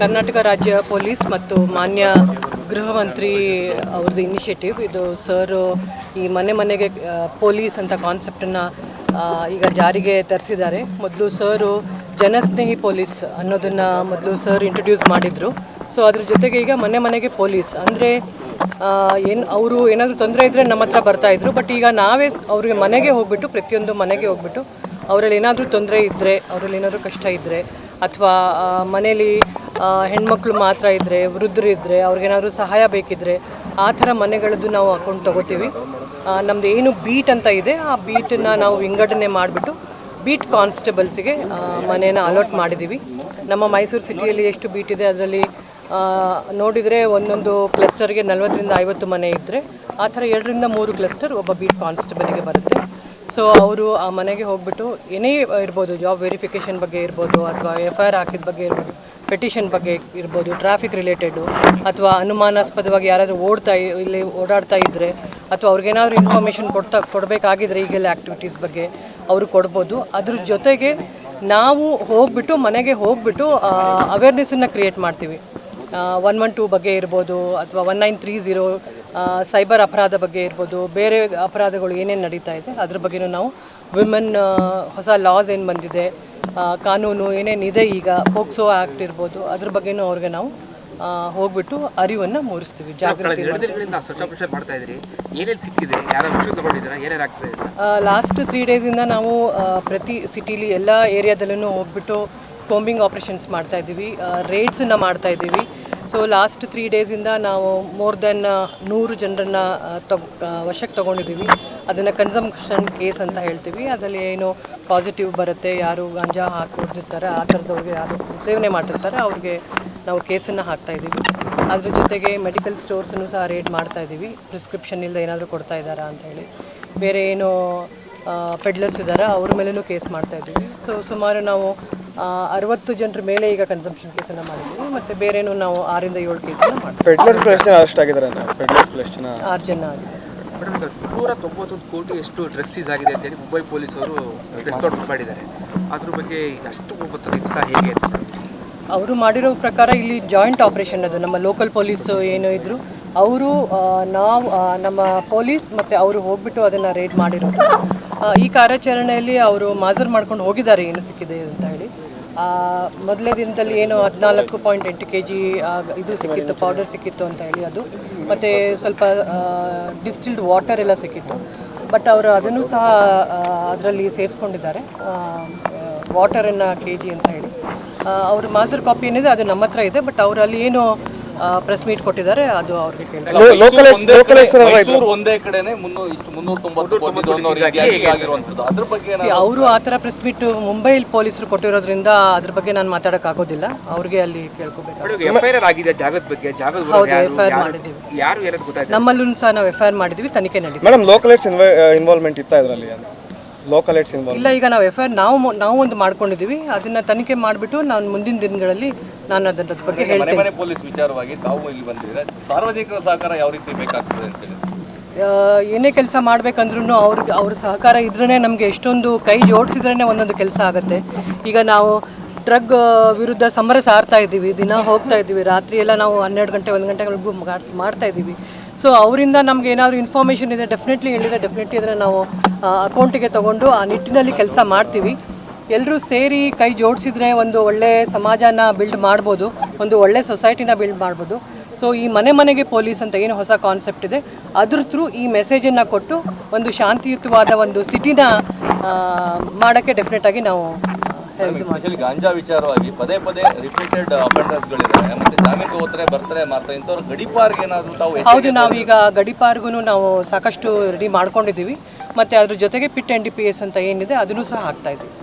ಕರ್ನಾಟಕ ರಾಜ್ಯ ಪೊಲೀಸ್ ಮತ್ತು ಮಾನ್ಯ ಗೃಹ ಮಂತ್ರಿ ಅವ್ರದ್ದು ಇನಿಷಿಯೇಟಿವ್ ಇದು ಸರ್ ಈ ಮನೆ ಮನೆಗೆ ಪೊಲೀಸ್ ಅಂತ ಕಾನ್ಸೆಪ್ಟನ್ನು ಈಗ ಜಾರಿಗೆ ತರಿಸಿದ್ದಾರೆ. ಮೊದಲು ಸರು ಜನಸ್ನೇಹಿ ಪೊಲೀಸ್ ಅನ್ನೋದನ್ನು ಮೊದಲು ಸರ್ ಇಂಟ್ರೊಡ್ಯೂಸ್ ಮಾಡಿದರು. ಸೊ ಅದ್ರ ಜೊತೆಗೆ ಈಗ ಮನೆ ಮನೆಗೆ ಪೊಲೀಸ್ ಅಂದರೆ ಏನು, ಅವರು ಏನಾದರೂ ತೊಂದರೆ ಇದ್ದರೆ ನಮ್ಮ ಹತ್ರ ಬರ್ತಾಯಿದ್ರು ಬಟ್ ಈಗ ನಾವೇ ಅವ್ರಿಗೆ ಮನೆಗೆ ಹೋಗ್ಬಿಟ್ಟು, ಪ್ರತಿಯೊಂದು ಮನೆಗೆ ಹೋಗ್ಬಿಟ್ಟು, ಅವರಲ್ಲಿ ಏನಾದರೂ ತೊಂದರೆ ಇದ್ದರೆ ಅವರಲ್ಲಿ ಏನಾದರೂ ಕಷ್ಟ ಇದ್ದರೆ ಅಥವಾ ಮನೇಲಿ ಹೆಣ್ಮಕ್ಳು ಮಾತ್ರ ಇದ್ದರೆ ವೃದ್ಧರು ಇದ್ದರೆ ಅವ್ರಿಗೇನಾದರೂ ಸಹಾಯ ಬೇಕಿದ್ರೆ ಆ ಥರ ಮನೆಗಳದ್ದು ನಾವು ಅಕೌಂಟ್ ತೊಗೋತೀವಿ. ನಮ್ದು ಏನು ಬೀಟ್ ಅಂತ ಇದೆ, ಆ ಬೀಟನ್ನು ನಾವು ವಿಂಗಡಣೆ ಮಾಡಿಬಿಟ್ಟು ಬೀಟ್ ಕಾನ್ಸ್ಟೇಬಲ್ಸಿಗೆ ಮನೇನ ಅಲಾಟ್ ಮಾಡಿದ್ದೀವಿ ನಮ್ಮ ಮೈಸೂರು ಸಿಟಿಯಲ್ಲಿ ಎಷ್ಟು ಬೀಟ್ ಇದೆ ಅದರಲ್ಲಿ ನೋಡಿದರೆ ಒಂದೊಂದು ಕ್ಲಸ್ಟರ್ಗೆ ನಲವತ್ತರಿಂದ ಐವತ್ತು ಮನೆ ಇದ್ದರೆ ಆ ಥರ ಎರಡರಿಂದ ಮೂರು ಕ್ಲಸ್ಟರ್ ಒಬ್ಬ ಬೀಟ್ ಕಾನ್ಸ್ಟೇಬಲ್ಗೆ ಬರುತ್ತೆ. ಸೊ ಅವರು ಆ ಮನೆಗೆ ಹೋಗ್ಬಿಟ್ಟು ಏನೇ ಇರ್ಬೋದು ಜಾಬ್ ವೆರಿಫಿಕೇಷನ್ ಬಗ್ಗೆ ಇರ್ಬೋದು ಅಥವಾ ಎಫ್ ಐ ಆರ್ ಹಾಕಿದ ಬಗ್ಗೆ ಇರ್ಬೋದು ಪೆಟಿಷನ್ ಬಗ್ಗೆ ಇರ್ಬೋದು ಟ್ರಾಫಿಕ್ ರಿಲೇಟೆಡು ಅಥವಾ ಅನುಮಾನಾಸ್ಪದವಾಗಿ ಯಾರಾದರೂ ಓಡ್ತಾ ಇಲ್ಲಿ ಓಡಾಡ್ತಾ ಇದ್ದರೆ ಅಥವಾ ಅವ್ರಿಗೇನಾದರೂ ಇನ್ಫಾರ್ಮೇಷನ್ ಕೊಡ್ತಾ, ಕೊಡಬೇಕಾಗಿದ್ರೆ ಈಗೆಲ್ಲ ಆ್ಯಕ್ಟಿವಿಟೀಸ್ ಬಗ್ಗೆ ಅವರು ಕೊಡ್ಬೋದು. ಅದ್ರ ಜೊತೆಗೆ ನಾವು ಹೋಗ್ಬಿಟ್ಟು, ಮನೆಗೆ ಹೋಗ್ಬಿಟ್ಟು ಅವೇರ್ನೆಸ್ಸನ್ನು ಕ್ರಿಯೇಟ್ ಮಾಡ್ತೀವಿ. ಒನ್ ಒನ್ ಟೂ ಬಗ್ಗೆ ಇರ್ಬೋದು, ಅಥವಾ one nine three zero cyber ಅಪರಾಧ ಬಗ್ಗೆ ಇರ್ಬೋದು, ಬೇರೆ ಅಪರಾಧಗಳು ಏನೇನು ನಡೀತಾ ಇದೆ, ಅದ್ರ ಬಗ್ಗೆನೂ ನಾವು ವಿಮೆನ್ ಹೊಸ ಲಾಸ್ ಏನು ಬಂದಿದೆ ಕಾನೂನು ಏನೇನಿದೆ ಈಗ ಪೋಕ್ಸೋ ಆ್ಯಕ್ಟ್ ಇರ್ಬೋದು ಅದ್ರ ಬಗ್ಗೆನೂ ಅವ್ರಿಗೆ ನಾವು ಹೋಗ್ಬಿಟ್ಟು ಅರಿವನ್ನು ಮೂಡಿಸ್ತೀವಿ ಜಾಗೃತಿ ಲಾಸ್ಟ್ ತ್ರೀ ಡೇಸಿಂದ ನಾವು ಪ್ರತಿ ಸಿಟಿಲಿ ಎಲ್ಲ ಏರಿಯಾದಲ್ಲೂ ಹೋಗ್ಬಿಟ್ಟು ಕೋಂಬಿಂಗ್ ಆಪ್ರೇಷನ್ಸ್ ಮಾಡ್ತಾ ಇದ್ದೀವಿ. ರೇಡ್ಸನ್ನು ಮಾಡ್ತಾ ಇದ್ದೀವಿ. ಸೊ ಲಾಸ್ಟ್ ತ್ರೀ ಡೇಸಿಂದ ನಾವು ಮೋರ್ ದೆನ್ ನೂರು ಜನರನ್ನು ತಗ್ ವಶಕ್ಕೆ ತೊಗೊಂಡಿದ್ದೀವಿ. ಅದನ್ನು ಕನ್ಸಂಪ್ಷನ್ ಕೇಸ್ ಅಂತ ಹೇಳ್ತೀವಿ. ಅದರಲ್ಲಿ ಏನು ಪಾಸಿಟಿವ್ ಬರುತ್ತೆ, ಯಾರು ಗಾಂಜಾ ಹಾಕಿ ಹೊಡೆದಿರ್ತಾರೆ ಆ ಥರದವ್ರಿಗೆ ಯಾರು ಸೇವನೆ ಮಾಡಿರ್ತಾರೆ ಅವ್ರಿಗೆ ನಾವು ಕೇಸನ್ನು ಹಾಕ್ತಾ ಇದ್ದೀವಿ. ಅದ್ರ ಜೊತೆಗೆ ಮೆಡಿಕಲ್ ಸ್ಟೋರ್ಸನ್ನು ಸಹ ರೇಡ್ ಮಾಡ್ತಾ ಇದ್ದೀವಿ. ಪ್ರಿಸ್ಕ್ರಿಪ್ಷನ್ ಇಲ್ಲದೆ ಏನಾದರೂ ಕೊಡ್ತಾ ಇದ್ದಾರಾ ಅಂತ ಹೇಳಿ. ಬೇರೆ ಏನು ಪೆಡ್ಲರ್ಸ್ ಇದ್ದಾರೆ, ಅವ್ರ ಮೇಲೂ ಕೇಸ್ ಮಾಡ್ತಾ ಇದ್ದೀವಿ. ಸೊ ಸುಮಾರು ನಾವು ಅರವತ್ತು ಜನರ ಮೇಲೆ ಈಗ ಕನ್ಸಂಪ್ಷನ್ ಕೇಸನ್ನು ಮಾಡಿದ್ದೀವಿ. ಮತ್ತು ಬೇರೆನೂ ನಾವು ಆರಿಂದ ಏಳು ಕೇಸನ್ನು ಮಾಡ್ತೀವಿ. ಪೆಡ್ಲರ್ಸ್ ಅರೆಸ್ಟ್ ಆಗಿದ್ದಾರೆ ಪೆಡ್ಲರ್ಸ್ ಆರು ಜನ ಆಗಿದೆ ಮೇಡಮ್ ಈಗ ನೂರ ತೊಂಬತ್ತೊಂದು ಕೋಟಿ ಎಷ್ಟು ಡ್ರಗ್ಸ್ ಸೀಸ್ ಆಗಿದೆ ಅಂತೇಳಿ ಮುಂಬೈ ಪೊಲೀಸರು ಡಿಸ್ಕೌಂಟ್ ಮಾಡಿದ್ದಾರೆ. ಅದ್ರ ಬಗ್ಗೆ ಅಷ್ಟು ಗೊತ್ತಿದೆ ಅಂತ ಹೇಗೆ ಅವರು ಮಾಡಿರೋ ಪ್ರಕಾರ ಇಲ್ಲಿ ಜಾಯಿಂಟ್ ಆಪರೇಷನ್ ಅದು. ನಮ್ಮ ಲೋಕಲ್ ಪೊಲೀಸ್ ಏನು ಇದ್ರು ಅವರು ನಾವು ನಮ್ಮ ಪೊಲೀಸ್ ಮತ್ತು ಅವರು ಹೋಗ್ಬಿಟ್ಟು ಅದನ್ನು ರೇಡ್ ಮಾಡಿರೋದು. ಆ, ಈ ಕಾರ್ಯಾಚರಣೆಯಲ್ಲಿ ಅವರು ಮಾಜರ್ ಮಾಡ್ಕೊಂಡು ಹೋಗಿದ್ದಾರೆ. ಏನು ಸಿಕ್ಕಿದೆ ಅಂತ ಹೇಳಿ. ಆ, ಮೊದಲನೇ ದಿನದಲ್ಲಿ ಏನು ಹದಿನಾಲ್ಕು ಪಾಯಿಂಟ್ ಎಂಟು ಕೆ ಜಿ ಇದು ಸಿಕ್ಕಿತ್ತು ಪೌಡರ್ ಸಿಕ್ಕಿತ್ತು ಅಂತ ಹೇಳಿ ಅದು. ಮತ್ತು ಸ್ವಲ್ಪ ಡಿಸ್ಟಿಲ್ಡ್ ವಾಟರ್ ಎಲ್ಲ ಸಿಕ್ಕಿತ್ತು. ಬಟ್ ಅವರು ಅದನ್ನು ಸಹ ಅದರಲ್ಲಿ ಸೇರಿಸ್ಕೊಂಡಿದ್ದಾರೆ. ವಾಟರನ್ನು ಕೆ ಜಿ ಅಂತ ಹೇಳಿ. ಅವರು ಮಾಸ್ಟರ್ ಕಾಪಿ ಏನಿದೆ ಅದು ನಮ್ಮ ಹತ್ರ ಇದೆ ಬಟ್ ಅವರಲ್ಲಿ ಏನು ಪ್ರೆಸ್ ಮೀಟ್ ಕೊಟ್ಟಿದ್ದಾರೆ ಅದು ಅವ್ರಿಗೆ ಲೋಕಲ್ ಲೋಕಲ್ ಒಂದೇ ಕಡೆನೆ ಅವರು ಆ ತರ ಪ್ರೆಸ್ ಮೀಟ್ ಮುಂಬೈ ಪೊಲೀಸರು ಕೊಟ್ಟಿರೋದ್ರಿಂದ ಅದ್ರ ಬಗ್ಗೆ ನಾನು ಮಾತಾಡೋಕ್ಕಾಗೋದಿಲ್ಲ ಅವ್ರಿಗೆ ಅಲ್ಲಿ ಕೇಳ್ಕೋಬೇಕು. ನಮ್ಮಲ್ಲೂ ಸಹ ನಾವು ಎಫ್ ಐ ಆರ್ ಮಾಡಿದ್ವಿ ತನಿಖೆ ನಡೀತೀವಿ ಮೇಡಮ್ ಲೋಕಲೈಟ್ಸ್ ಇನ್ವಾಲ್ವ್ಮೆಂಟ್ ಇತ್ತಾ ಇದರಲ್ಲಿ? ಲೋಕಲೈಟ್ಸ್ ಇನ್ವಾಲ್ವ್ ಇಲ್ಲ ಈಗ ನಾವು ಎಫ್ ಐ ಆರ್ ನಾವು ನಾವು ಒಂದು ಮಾಡ್ಕೊಂಡಿದ್ದೀವಿ ಅದನ್ನ ತನಿಖೆ ಮಾಡಿಬಿಟ್ಟು ನಾನು ಮುಂದಿನ ದಿನಗಳಲ್ಲಿ ನಾನು ಅದರ ಬಗ್ಗೆ ಮನೆ ಹೇಳ್ತೇನೆ. ಮನೆ ಪೊಲೀಸ್ ವಿಚಾರವಾಗಿ ತಾವು ಇಲ್ಲಿ ಬಂದಿದ್ರೆ ಸಾರ್ವಜನಿಕರ ಸಹಕಾರ ಯಾವ ರೀತಿ ಬೇಕಾಗ್ತದೆ ಅಂತ ಆ, ಏನೇ ಕೆಲಸ ಮಾಡ್ಬೇಕಂದ್ರೂ ಅವ್ರಿಗೆ ಅವ್ರ ಸಹಕಾರ ಇದ್ರೇ ನಮಗೆ ಎಷ್ಟೊಂದು ಕೈ ಜೋಡಿಸಿದ್ರೇ ಒಂದೊಂದು ಕೆಲಸ ಆಗುತ್ತೆ. ಈಗ ನಾವು ಡ್ರಗ್ ವಿರುದ್ಧ ಸಮರ ಸಾರ್ತಾ ಇದ್ದೀವಿ ದಿನ ಹೋಗ್ತಾ ಇದ್ದೀವಿ ರಾತ್ರಿ ಎಲ್ಲ ನಾವು ಹನ್ನೆರಡು ಗಂಟೆ ಒಂದು ಗಂಟೆಗಳಿಗೂ ಮಾಡ್- ಮಾಡ್ತಾ ಇದ್ದೀವಿ ಸೊ ಅವರಿಂದ ನಮ್ಗೆ ಏನಾದರೂ ಇನ್ಫಾರ್ಮೇಷನ್ ಇದೆ ಡೆಫಿನೆಟ್ಲಿ ಹೇಳಿದರೆ ಡೆಫಿನೆಟ್ಲಿ ಅದನ್ನು ನಾವು ಅಕೌಂಟಿಗೆ ತಗೊಂಡು ಆ ನಿಟ್ಟಿನಲ್ಲಿ ಕೆಲಸ ಮಾಡ್ತೀವಿ. ಎಲ್ಲರೂ ಸೇರಿ ಕೈ ಜೋಡಿಸಿದ್ರೆ ಒಂದು ಒಳ್ಳೆ ಸಮಾಜನ ಬಿಲ್ಡ್ ಮಾಡ್ಬೋದು, ಒಂದು ಒಳ್ಳೆ ಸೊಸೈಟಿನ ಬಿಲ್ಡ್ ಮಾಡ್ಬೋದು. ಸೊ ಈ ಮನೆ ಮನೆಗೆ ಪೊಲೀಸ್ ಅಂತ ಏನು ಹೊಸ ಕಾನ್ಸೆಪ್ಟ್ ಇದೆ, ಅದ್ರ ಥ್ರೂ ಈ ಮೆಸೇಜನ್ನು ಕೊಟ್ಟು ಒಂದು ಶಾಂತಿಯುತವಾದ ಒಂದು ಸಿಟಿನ ಮಾಡೋಕ್ಕೆ ಡೆಫಿನೆಟ್ ಆಗಿ ನಾವು ಆ, ಇದು ಮಾಡ್ತೀವಿ ಗಾಂಜಾ ವಿಚಾರವಾಗಿ ಪದೇ ಪದೇ ರಿಪೀಟೆಡ್ ಅಫೆಂಡರ್ಸ್ಗಳಿದ್ದಾರೆ ಮತ್ತೆ ಜಾಮೀನು ಹೋಗ್ತಾರೆ ಬರ್ತಾರೆ ಮಾಡ್ತಾರೆ ಇಂಥವ್ರು ಗಡಿಪಾರ್ಗೆ ಏನಾದ್ರು ತಾವು ಹೌದು ನಾವೀಗ ಗಡಿಪಾರ್ಗೂ ನಾವು ಸಾಕಷ್ಟು ರೆಡಿ ಮಾಡ್ಕೊಂಡಿದ್ದೀವಿ. ಮತ್ತೆ ಅದ್ರ ಜೊತೆಗೆ PIT N D P S ಅಂತ ಏನಿದೆ ಅದನ್ನು ಸಹ ಆಗ್ತಾ ಇದ್ದೀವಿ.